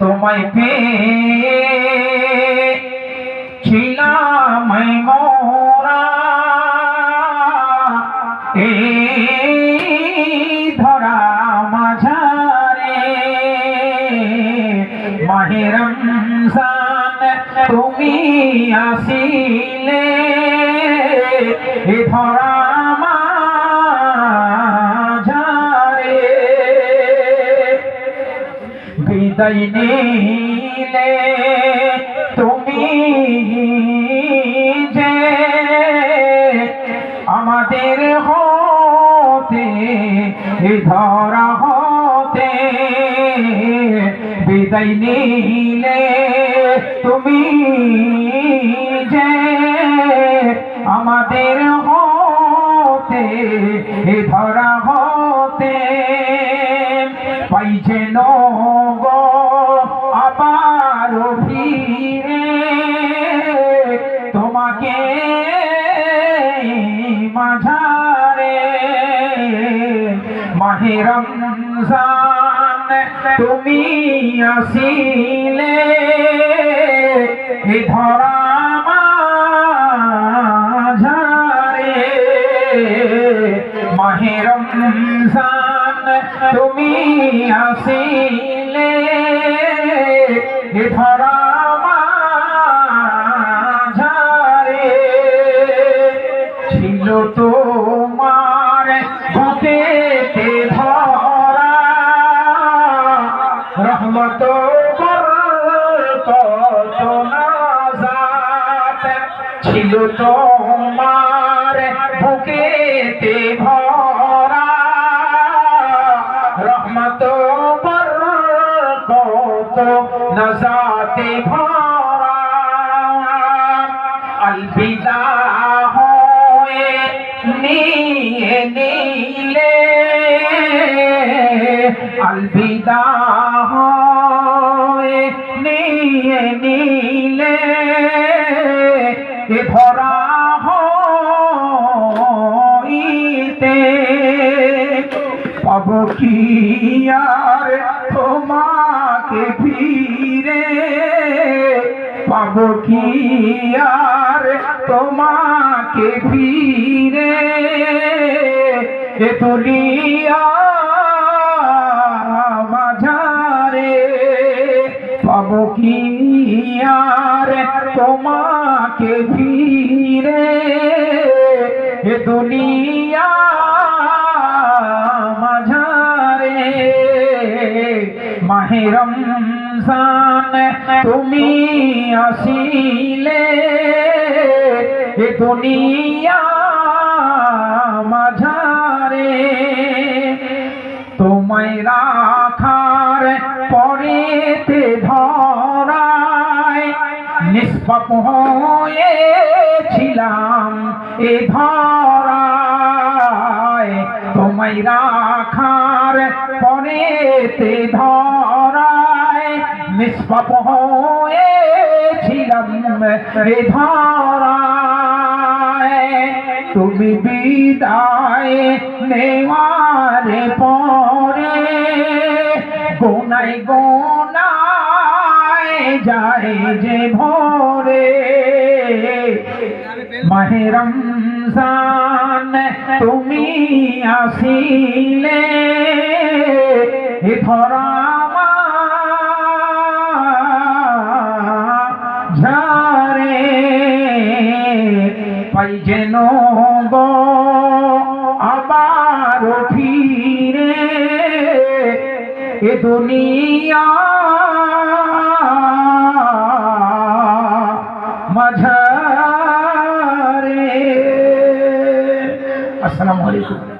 তোমায় পেয়ে ছিলাম মোরা। এই ধরা মাঝারে মাহেরম তুমি আসিলে। এ ধরা বিদায় নিলে তুমি যে আমাদের হতে ধরা হতে বিদায় নিলে তুমি যে আমাদের হতে ধরা পাই যেন আবার ফিরে তোমাকে মাঝারে। মাহেরম তুমি আসিলে এ ধরা মাহেরম তুমি আসিলে ধরা মাঝারে ছিল তোমার ধরা। ছিল তোমার বুকেতে ভরা রহমত কত নজাতে ভরা আলবিদা হয়ে নিয়ে নিলে আলবিদা হয়ে নিয়ে নিলে ধরা হইতে পাব কি আর তোমাকে ফিরে পাব কি আর তোমাকে ফিরে? দুনিয়া মাঝারে পাব কি আর তোমাকে ফিরে? দুনিয়া মাহেরম তুমি আসিলে এ দুনিয়া মাঝারে। তোমায় রাখার পরেতে ধরায় নিষ্পাপ হয়েছিলাম এ ধরায়। তোমায় রাখার পরেতে ধরায় নিষ্পাপ হয়েছিলাম এ ধরায় তুমি বিদায় নেওয়ারে পরে গোনাই গোনায় যায় যে ভোরে। মাহেরম তুমি আসিলে ধরা এ দুনিয়া মাঝারে। আসসালামু আলাইকুম।